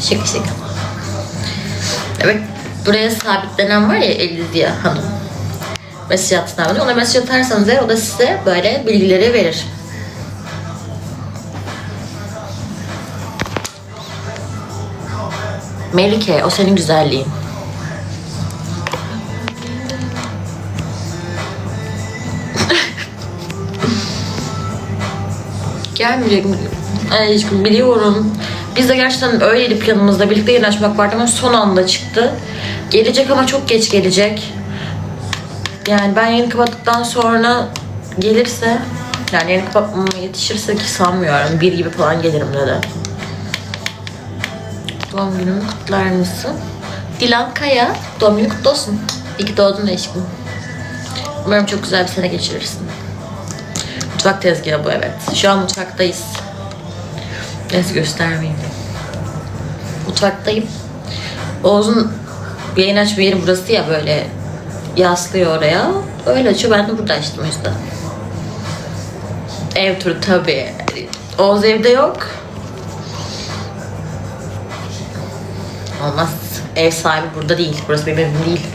Şaka şaka. Evet. Buraya sabitlenen var ya Elizia Hanım. Mesaj attığından beri. Ona mesaj atarsanız eğer o da size böyle bilgileri verir. Melike, o senin güzelliğin. Gelmeyecek mi? Ay biliyorum. Biz de gerçekten öyleydi planımızda. Birlikte yayın açmak vardı ama son anda çıktı. Gelecek ama çok geç gelecek. Yani ben yayını kapattıktan sonra gelirse yani yayını kapatmama yetişirse ki sanmıyorum. Bir gibi falan gelirim dedi. Doğum günümü kutlar mısın? Dilan Kaya, doğum günü kutlu olsun. İyi ki doğdun aşkım. Umarım çok güzel bir sene geçirirsin. Mutfak tezgahı bu evet. Şu an mutfaktayız. Neyse göstermeyeyim. Mutfaktayım. Oğuz'un yayın açma yeri burası ya böyle yaslıyor oraya. Öyle açıyor. Ben de burada açtım o. Ev turu tabii. Oğuz evde yok. Olmaz. Ev sahibi burada değil. Burası benim evim değil.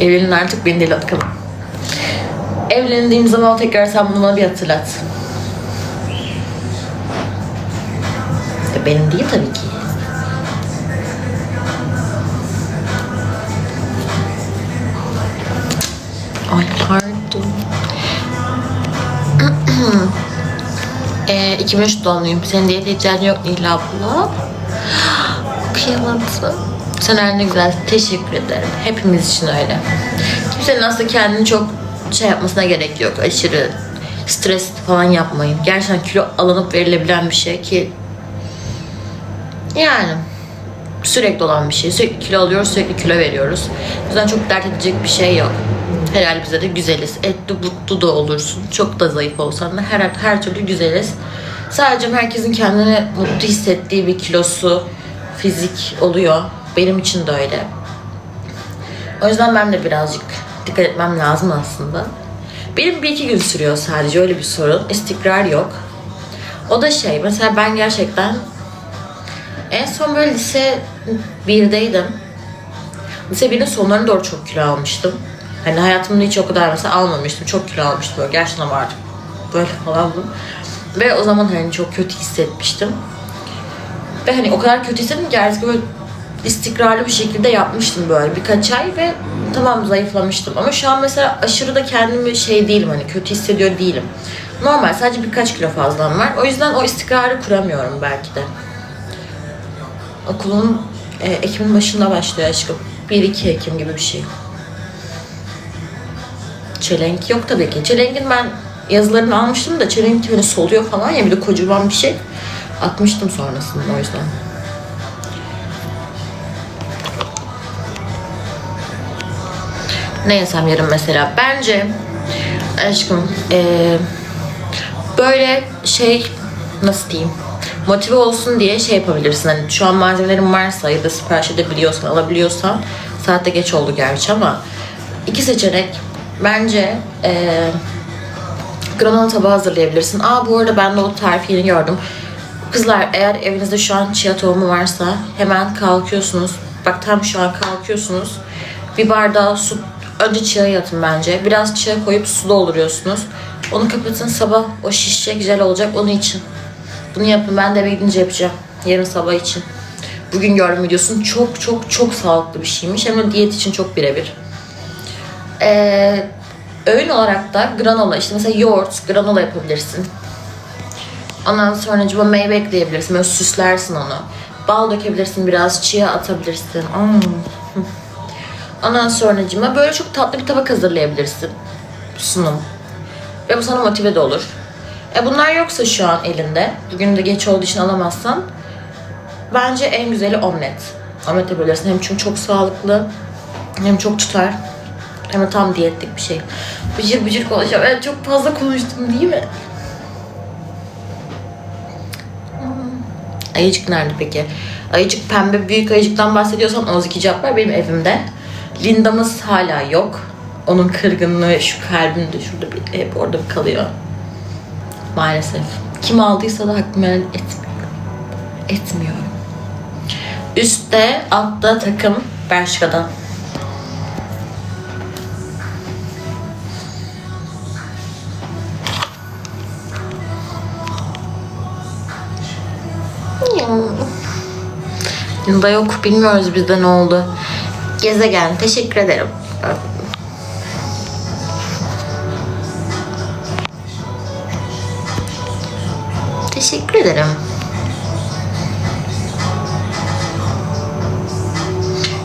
Evlenin artık beni deli bakalım. Evlendiğim zaman tekrar sen bunu bana bir hatırlat. Benim değil tabii ki. Ay pardon. e, 2003 doğumluyum. Senin diyete ihtiyacın yok Nihla abla. Kıyamadım. Sen her ne güzel. Teşekkür ederim. Hepimiz için öyle. Kimsenin aslında kendini çok şey yapmasına gerek yok. Aşırı stres falan yapmayın. Gerçekten kilo alınıp verilebilen bir şey ki yani sürekli olan bir şey. Sürekli kilo alıyoruz, sürekli kilo veriyoruz. O yüzden çok dert edecek bir şey yok. Herhalde bize de güzeliz. Etli butlu da olursun. Çok da zayıf olsan da her, her türlü güzeliz. Sadece herkesin kendini mutlu hissettiği bir kilosu, fizik oluyor. Benim için de öyle. O yüzden ben de birazcık dikkat etmem lazım aslında. Benim bir iki gün sürüyor sadece öyle bir sorun. İstikrar yok. O da şey mesela ben gerçekten en son böyle lise 1'deydim. Lise 1'in sonlarına doğru çok kilo almıştım. Hani hayatımda hiç o kadar mesela almamıştım. Çok kilo almıştım böyle gerçekten vardı. Böyle falandım. Ve o zaman hani çok kötü hissetmiştim. Ve hani o kadar kötü hissettim ki artık böyle istikrarlı bir şekilde yapmıştım böyle birkaç ay ve tamam zayıflamıştım. Ama şu an mesela aşırı da kendimi şey değilim hani kötü hissediyor değilim. Normal sadece birkaç kilo fazlam var. O yüzden o istikrarı kuramıyorum belki de. Okulun e, Ekim'in başında başlıyor aşkım. 1-2 Ekim gibi bir şey. Çelenk yok tabii ki. Çelenk'in ben yazılarını almıştım da çelenk böyle soluyor falan ya bir de kocaman bir şey. Atmıştım sonrasında o yüzden. Ne yesem yarın mesela? Bence aşkım eee, böyle şey nasıl diyeyim motive olsun diye şey yapabilirsin. Hani şu an malzemelerin varsa ya da sipariş edebiliyorsan, alabiliyorsan saatte geç oldu gerçi ama iki seçenek bence eee granola tabağı hazırlayabilirsin. Aa bu arada ben de o tarifi yeni gördüm. Kızlar eğer evinizde şu an chia tohumu varsa hemen kalkıyorsunuz. Bak tam şu an kalkıyorsunuz. Bir bardağı su önce chia'yı atın bence. Biraz chia koyup su dolduruyorsunuz. Onu kapatın sabah o şişecek güzel olacak onun için. Bunu yapın ben de eve gidince yapacağım. Yarın sabah için. Bugün gördüm videosunu. Çok çok çok sağlıklı bir şeymiş ama diyet için çok birebir. Ee, öğün olarak da granola işte mesela yoğurt, granola yapabilirsin. Ondan sonra acaba meyve ekleyebilirsin. Böyle süslersin onu. Bal dökebilirsin biraz. Chia atabilirsin. Mm. Ondan sonra böyle çok tatlı bir tabak hazırlayabilirsin. Sunum. Ve bu sana motive de olur. E bunlar yoksa şu an elinde. Bugün de geç olduğu için alamazsan. Bence en güzeli omlet. Omlet yapabilirsin. Hem çünkü çok sağlıklı. Hem çok tutar. Hem de tam diyetlik bir şey. Bıcır bıcır konuşuyorum. Evet çok fazla konuştum değil mi? Ayıcık nerede peki? Ayıcık pembe büyük ayıcıktan bahsediyorsan 12 cevap var benim evimde. Linda'mız hala yok. onun kırgınlığı şu kalbimde şurada bir hep orada bir kalıyor. Maalesef. Kim aldıysa da hakkımı helal etmiyorum. Etmiyorum. Üstte, altta takım Bershka'dan. Da yok bilmiyoruz bizde ne oldu. Gezegen teşekkür ederim. Teşekkür ederim.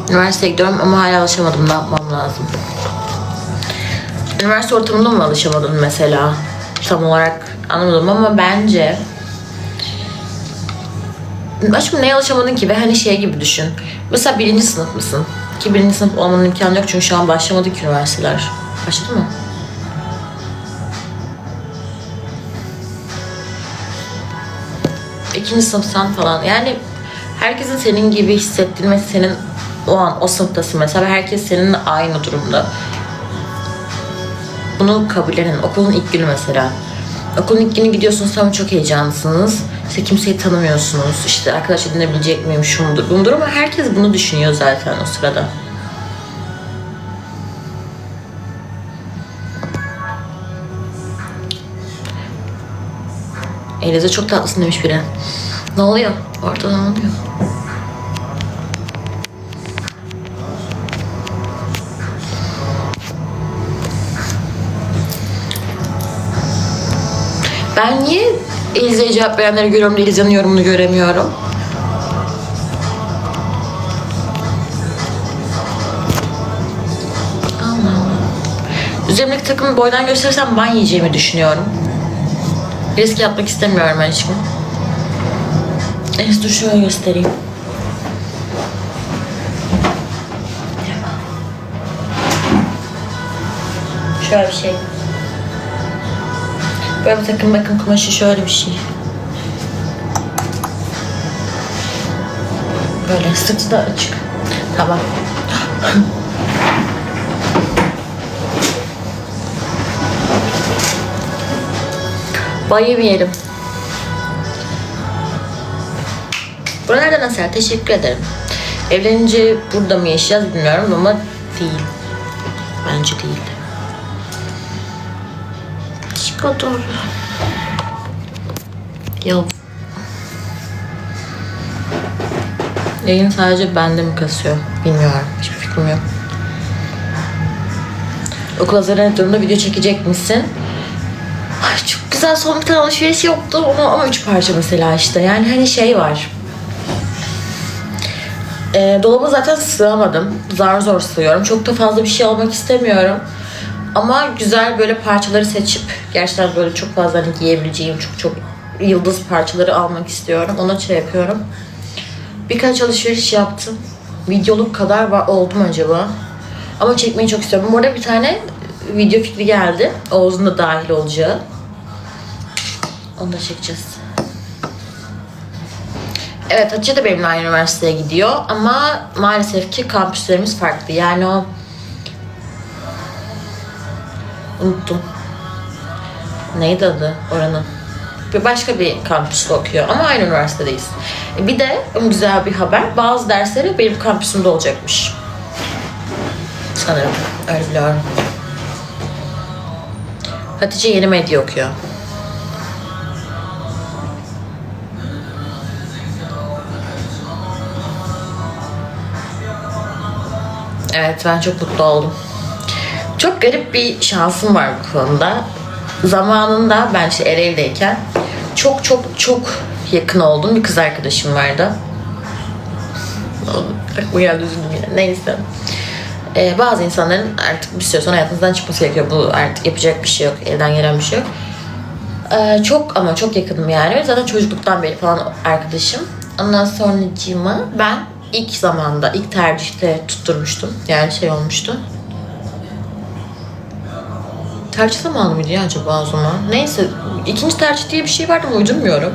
Üniversiteye gidiyorum ama hala alışamadım. Ne yapmam lazım? Üniversite ortamında mı alışamadın mesela? Tam olarak anlamadım ama bence Aşkım neye alışamadın ki? Ve hani şey gibi düşün. Mesela birinci sınıf mısın? Ki birinci sınıf olmanın imkanı yok çünkü şu an başlamadı ki üniversiteler. Başladı mı? İkinci sınıfsan falan. Yani herkesin senin gibi hissettiğini ve senin o an o sınıftasın mesela herkes seninle aynı durumda. Bunu kabullenin. Okulun ilk günü mesela. Okulun ilk günü gidiyorsunuz tamam çok heyecanlısınız. İşte kimseyi tanımıyorsunuz. İşte arkadaş edinebilecek miyim şumudur bundur ama herkes bunu düşünüyor zaten o sırada. Elize çok tatlısın demiş biri. Ne oluyor? Orada ne oluyor? Ben niye Elize'ye cevap verenleri görüyorum da Elize'nin yorumunu göremiyorum? Üzerimdeki takımı boydan gösterirsem ban yiyeceğimi düşünüyorum. Risk yapmak istemiyorum aşkım. Neyse dur şöyle göstereyim. Şöyle bir şey. Böyle bir takım bakın kumaşı şöyle bir şey. Böyle sırtı da açık. Tamam. Bayım Buralarda nasıl? Teşekkür ederim. Evlenince burada mı yaşayacağız bilmiyorum ama değil. Bence değil. Çikolata. Ya. Yayın sadece bende mi kasıyor? Bilmiyorum. Hiçbir fikrim yok. Okul hazırlanıp durumda video çekecek misin? Ay çok güzel son bir tane alışveriş yoktu onu ama üç parça mesela işte. Yani hani şey var. E, dolaba zaten sığamadım. Zar zor sığıyorum. Çok da fazla bir şey almak istemiyorum. Ama güzel böyle parçaları seçip gerçekten böyle çok fazla hani giyebileceğim çok çok yıldız parçaları almak istiyorum. Ona şey yapıyorum. Birkaç alışveriş yaptım. Videoluk kadar var, oldu mu acaba? Ama çekmeyi çok istiyorum. Bu bir tane video fikri geldi. Oğuz'un da dahil olacağı. Onu da çekeceğiz. Evet Hatice de benimle aynı üniversiteye gidiyor ama maalesef ki kampüslerimiz farklı. Yani o unuttum. Neydi adı oranın? Bir başka bir kampüste okuyor ama aynı üniversitedeyiz. E, Bir de güzel bir haber. Bazı dersleri benim kampüsümde olacakmış. Sanırım. Öyle biliyorum. Hatice yeni medya okuyor. Evet ben çok mutlu oldum. Çok garip bir şansım var bu konuda. Zamanında ben işte Ereğli'deyken çok çok çok yakın olduğum bir kız arkadaşım vardı. Geldi üzüldüm. Neyse. Ee, bazı insanların artık bir süre sonra hayatınızdan çıkması gerekiyor. Bu artık yapacak bir şey yok. Elden gelen bir şey yok. Ee, çok ama çok yakınım yani. Zaten çocukluktan beri falan arkadaşım. Ondan sonra ben ilk zamanda, ilk tercihte tutturmuştum. Yani şey olmuştu. Tercih zamanı mıydı ya acaba o zaman? Neyse ikinci tercih diye bir şey vardı mı uydurmuyorum.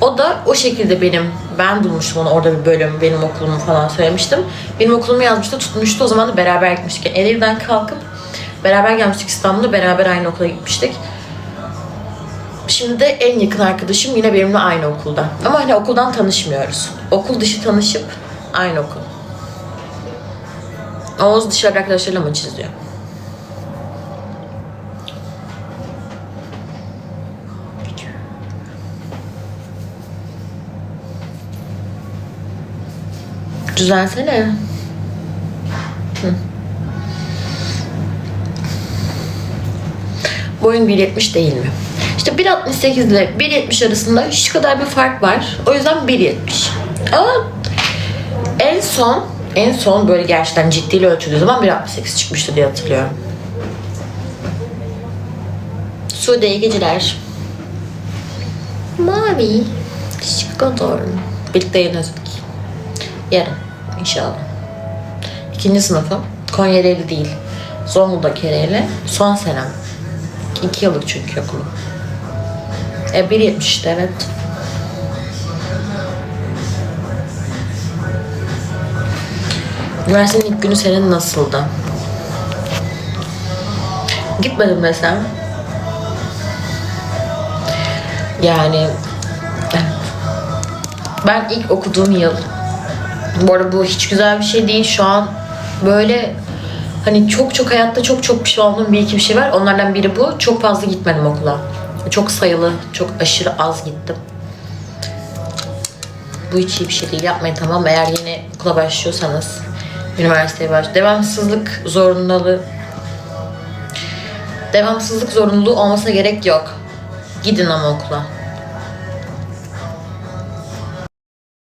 O da o şekilde benim, ben bulmuştum onu orada bir bölüm, benim okulumu falan söylemiştim. Benim okulumu yazmıştı, tutmuştu. O zaman da beraber gitmiştik. Yani Ereğli'den kalkıp Beraber gelmiştik İstanbul'da. Beraber aynı okula gitmiştik. Şimdi de en yakın arkadaşım yine benimle aynı okulda. Ama hani okuldan tanışmıyoruz. Okul dışı tanışıp aynı okul. Oğuz dışarı arkadaşlarıyla maç izliyor. Düzelsene. Hı. Boyun 1.70 değil mi? İşte 1.68 ile 1.70 arasında şu kadar bir fark var. O yüzden 1.70. Ama en son en son böyle gerçekten ciddiyle ölçüldüğü zaman 1.68 çıkmıştı diye hatırlıyorum. Sude iyi geceler. Mavi. Şikodor. Birlikte yayın özledik. Yarın inşallah. İkinci sınıfım. Konya Ereğli değil. Zonguldak Ereğli. Son senem. İki yıllık çünkü okulum. E 1.70 işte evet. Üniversitenin ilk günü senin nasıldı? Gitmedim desem. Yani ben ilk okuduğum yıl bu arada bu hiç güzel bir şey değil. Şu an böyle hani çok çok hayatta çok çok pişman olduğum bir iki bir şey var. Onlardan biri bu. Çok fazla gitmedim okula. Çok sayılı, çok aşırı az gittim. Bu hiç iyi bir şey değil. Yapmayın tamam? Eğer yeni okula başlıyorsanız, üniversiteye baş devamsızlık zorunluluğu devamsızlık zorunluluğu olmasına gerek yok. Gidin ama okula.